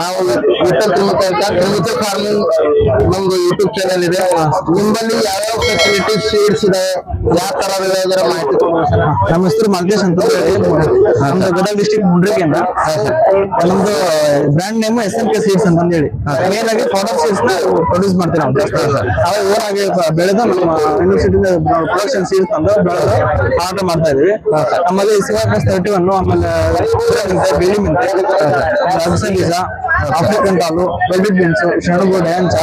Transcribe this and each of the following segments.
ನಾವು ವಿಠಲ್ ತಿಮ್ಮಕ್ಕ ಅಂತ ಫಾರ್ಮಿಂಗ್ ನಮ್ದು ಯೂಟ್ಯೂಬ್ ಚಾನೆಲ್ ಇದೆ. ನಿಮ್ಮಲ್ಲಿ ಯಾವ್ಯಾವ ಫೆಸಿಲಿಟಿ ಸೀಡ್ಸ್ ಇದೆ? ಯಾವ ತರ ಇದೆ ಅದರ ಮಾಹಿತಿ ನಮ್ಮ ಹೆಸರು ಮಲ್ಕೇಶ್ ಅಂತ ನಮ್ದು ಗದಗ ಡಿಸ್ಟಿಕ್ ಮುಂಡ್ರಿಕೆಯಿಂದ ನಮ್ದು brand name S M K seeds ಅಂತ ಹೇಳಿ. ಮೇನ್ ಆಗಿ ಪೌಡರ್ ಸೀಡ್ಸ್ನ ಪ್ರೊಡ್ಯೂಸ್ ಮಾಡ್ತೀವಿ ನಾವು. ಅವಾಗ ಓನ್ ಆಗಿ ಬೆಳೆದ ನಮ್ಮ ಯೂನಿವರ್ಸಿಟಿ ಪ್ರೊಡಕ್ಷನ್ ಸೀಡ್ಸ್ ತಂದು ಬೆಳೆದು ಆರ್ಡರ್ ಮಾಡ್ತಾ ಇದೀವಿ. ಆಮೇಲೆ ಸಿವಾಕಸ್ ತರ್ಟಿ ಒನ್ ಆಮೇಲೆ ಮಿಂತೆ. ಬಿಳಿ ಮಿಂತೆ ಅಗಸೆ ಬೀಜ ಆಫ್ರಿಕನ್ ಟಾಲು ಪ್ರದೀಪ್ ಬೀನ್ಸ್ ಶಣಗು ಡ್ಯಾಂಚ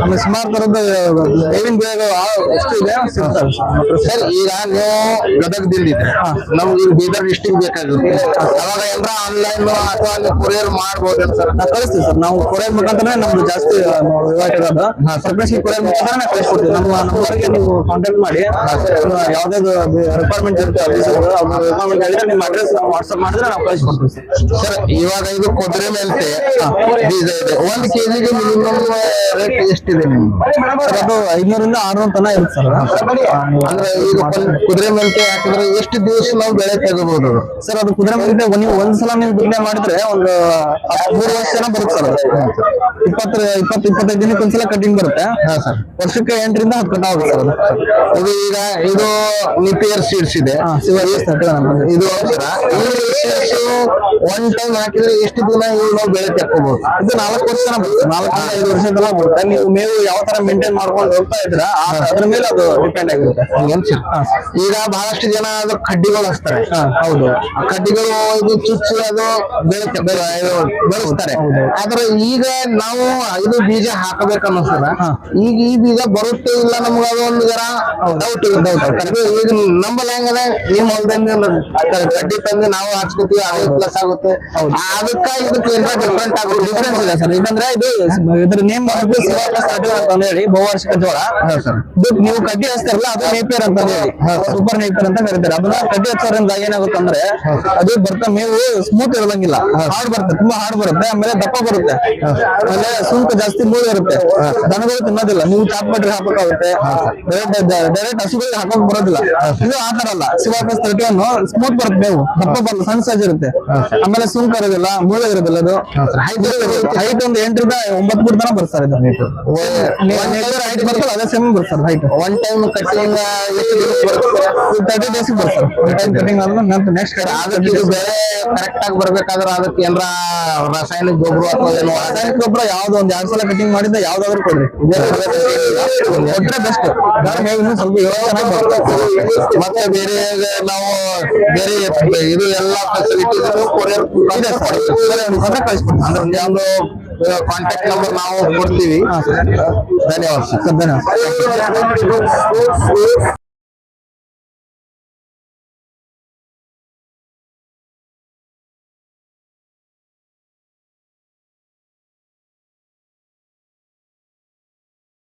ಆಮೇಲೆ ಸುಮಾರು ತರದ ಬೇವಿನ ಬೇಗ ಎಷ್ಟು ಇದೆ ಸಿಗ್ತವೆ ಸರ್ ಈಗ ನೀವು ಗದಗದಿಂದಿದ್ರೆ ನಮ್ಗೆ ಈಗ ಬೀದರ್ ಡಿಸ್ಟಿಕ್ ಬೇಕಾಗುತ್ತೆ ಅವಾಗ ಎಲ್ಲ ಆನ್ಲೈನ್ ಅಥವಾ ಕೊರಿಯರ್ ಮಾಡ್ಬೋದು ಸರ್? ನಾ ಕಳಿಸ್ತೀವಿ ಸರ್. ನಾವು ಕೊರಿಯರ್ ಮುಖಾಂತರ ನಮ್ದು ಜಾಸ್ತಿ ವಹಿವಾಟು ಇರೋದು ಸರ್ಪ್ರೈಸ್ ಕೊರಿಯರ್ ಮುಖಾಂತರ ನಾವು ಕಳಿಸ್ಕೊಡ್ತೀವಿ. ನಮ್ಮ ನಂಬರ್ಗೆ ನೀವು ಕಾಂಟ್ಯಾಕ್ಟ್ ಮಾಡಿ. ಯಾವುದು ರಿಕ್ವೈರ್ಮೆಂಟ್ ಇರುತ್ತೆ ಆಫೀಸರ್ದು ಅವ್ರ ರಿಕ್ವೈರ್ಮೆಂಟ್ ಆಗಿದ್ರೆ ನಿಮ್ಮ ಅಡ್ರೆಸ್ ವಾಟ್ಸ್ಆಪ್ ಮಾಡಿದ್ರೆ ನಾವು ಕಳಿಸ್ಕೊಡ್ತೀವಿ. ಸರ್ ಸರ್ ಇವಾಗ ಇದು ಕುದುರೆ ಮೆಲ್ತೆ. ಬೀಜ ಇದೆ ಒಂದ್ ಕೆಜಿಗೆ ಮಿನಿಮಮ್ ರೇಟ್ ಎಷ್ಟಿದೆ ನಿಮ್ಗೆ ಸರ್ ಅದು ಐದ್ನೂರಿಂದ ಆರ್ನೂರು ತನ ಇರುತ್ತೆ ಸರ್. ಅಂದ್ರೆ ಈಗ ಕುದುರೆ ಮೆಲ್ತೆ ಹಾಕಿದ್ರೆ ಎಷ್ಟು ದಿವಸ ನಾವು ಬೆಳೆ ತೆಗಬಹುದು ಅದು? ಸರ್ ಅದು ಕುದುರೆ ಮೇಲೆ ನೀವು ಒಂದ್ಸಲ ನೀವು ಬಿತ್ತನೆ ಮಾಡಿದ್ರೆ ಒಂದು ಹತ್ತು- ಮೂರು ವರ್ಷ ಜನ ಬರುತ್ತೆ ಸರ್. ಅದು ಇಪ್ಪತ್ತು ಇಪ್ಪತ್ತು ಇಪ್ಪತ್ತೈದು ದಿನಕ್ಕೆ ಒಂದ್ಸಲ ಕಟಿಂಗ್ ಬರುತ್ತೆ. ಹಾ ಸರ್. ವರ್ಷಕ್ಕೆ ಎಂಟರಿಂದ ಹತ್ತು ಕಟ ಆಗುತ್ತೆ ಸರ್ ಅದು. ಇದು ಈಗ ಇದು ನಿಪಿಯರ್ ಸೀಡ್ಸ್ ಇದೆ. ಹಾ ಇದು ಒಂದ್ ಒನ್ ಟೈಮ್ ಹಾಕಿದ್ರೆ ಎಷ್ಟು ದಿನ ಇವು ನಾವು ಬೆಳೆ ಇದು ನಾಲ್ಕು ವರ್ಷ ನಾಲ್ಕು ಐದು ವರ್ಷ ತನಕ ಬರುತ್ತೆ ನೀವು ಮೇವು ಯಾವ ತರ ಮೇಂಟೈನ್ ಮಾಡ್ಕೊಂಡು ಹೋಗ್ತಾ ಇದ್ರ ಅದ್ರ ಮೇಲೆ ಅದು ಡಿಪೆಂಡ್ ಆಗಿರುತ್ತೆ. ಈಗ ಬಹಳಷ್ಟು ಜನ ಅದು ಕಡ್ಡಿಗಳು ಹಚ್ತಾರೆ. ಹೌದು. ಆ ಕಡ್ಡಿಗಳು ಇದು ಚುಚ್ಚಿ ಅದು ಬೆಳೆ ಬೆಳೆ- ಇದು ಬೆಳೆಸ್ತಾರೆ. ಆದ್ರೆ ಈಗ ನಾವು ಇದು ಬೀಜ ಹಾಕಬೇಕು ಅನ್ನಿಸ್ತದ ಹಾ. ಈಗ ಈ ಬೀಜ ಬರುತ್ತೆ ಇಲ್ಲ ನಮ್ಗೆ ಅದು ಒಂದು ಜರ ಡೌಟ್ ಡೌಟ್ ಈಗ ನಂಬಲ್ ಹೆಂಗದ ನಿಮ್ ಹೊಲದಿಂದ ಕಡ್ಡಿ ತಂದು ನಾವು ಹಚ್ಕೋತೀವಿ ಅದು ಪ್ಲಸ್ ಆಗುತ್ತೆ. ಅದಕ್ಕ ಇದಕ್ಕೆ ಏನಾರ ಡಿಫ್ರೆಂಟ್ ಆಗುತ್ತೆ ಡಿಫ್ರೆನ್ಸ್ ಇದೆ ಸರ್ ಯಾಕಂದ್ರೆ ಇದು ಇದ್ರ ನೇಮ್ ಅಂತ ಹೇಳಿ ಬಹುವಾರ್ಷಿಕ ಜೋಳ ಇದು ನೀವು ಕಡ್ಡಿ ಹಚ್ತಾರಲ್ಲ ಅದು ನೇಪಿಯರ್ ಅಂತ ಹೇಳಿ ಸೂಪರ್ ನೇಪಿಯರ್ ಅಂತ ಕರೀತಾರೆ ಅದನ್ನ ಕಡ್ಡಿ ಹಚ್ಚೋದ್ರಿಂದ ಏನಾಗುತ್ತೆ ಅಂದ್ರೆ ಅದು ಬರ್ತಾ ಮೇವು ಸ್ಮೂತ್ ಇರೋದಂಗಿಲ್ಲ ಹಾರ್ಡ್ ಬರುತ್ತೆ ತುಂಬಾ ಹಾರ್ಡ್ ಬರುತ್ತೆ ಆಮೇಲೆ ದಪ್ಪ ಬರುತ್ತೆ ಆಮೇಲೆ ಸುಂಕ ಜಾಸ್ತಿ ಮೂಳೆ ಇರುತ್ತೆ ದನಗಳು ತಿನ್ನೋದಿಲ್ಲ ನೀವು ಚಾಪ್ ಮಾಡ್ರಿ ಹಾಕಬೇಕಾಗುತ್ತೆ ಡೈರೆಕ್ಟ್ ಹಸುಗಳಿಗೆ ಹಾಕೋಕ್ ಬರೋದಿಲ್ಲ ಇದು ಆ ತರ ಅಲ್ಲ ಸಿವಾಪಸ್ ತರ್ಟಿ ಸ್ಮೂತ್ ಬರುತ್ತೆ ಮೇವು ದಪ್ಪ ಬರಲ್ಲ ಸಣ್ಣ ಸೈಜ್ ಇರುತ್ತೆ ಆಮೇಲೆ ಸುಂಕ ಇರೋದಿಲ್ಲ ಮೂಳೆ ಇರೋದಿಲ್ಲ ಅದು ಹೈಟ್ ಒಂದು ಎಂಟರಿಂದ ಒಂಬತ್ತು ಫುಟ್ ತನಕ ಬರ್ತಾರೆ ಇದು ಹೈಟ್ ಬರ್ತಲ್ಲ ಅದೇ ಸೇಮ್ ಬರ್ತಾರೆ height one time cutting thirty days ಬರ್ತಾರೆ ಒನ್ ಟೈಮ್ ಕಟಿಂಗ್ ಆದ್ಮೇಲೆ ನಂತರ ನೆಕ್ಸ್ಟ್ ಅದಕ್ಕೆ ಇದು ಬೆಳೆ ಕರೆಕ್ಟ್ ಆಗಿ ಬರ್ಬೇಕಾದ್ರೆ ಅದಕ್ಕೆ ಏನಾರ ರಾಸಾಯನಿಕ ಗೊಬ್ಬರ ಅಥವಾ ಏನೋ ರಾಸಾಯನಿಕ ಗೊಬ್ಬರ ಯಾವ್ದು ಒಂದ್ ಎರಡ್ ಸಲ ಕಟಿಂಗ್ ಮಾಡಿದ್ರೆ ಯಾವ್ದಾದ್ರು ಕೊಡ್ರಿ. ಬೆಸ್ಟ್ ಸ್ವಲ್ಪ ಮತ್ತೆ ಬೇರೆ ನಾವು ಬೇರೆ ಇದು ಎಲ್ಲ ಫೆಸಿಲಿಟೀಸ್ ಕೊರಿಯರ್ ಇದೆ ಅಂದ್ರೆ ಒಂದು ಕಾಂಟ್ಯಾಕ್ಟ್ ನಂಬರ್ ನಾವು ಕೊಡ್ತೀವಿ. ಧನ್ಯವಾದ ಸರ್ ಧನ್ಯವಾದ.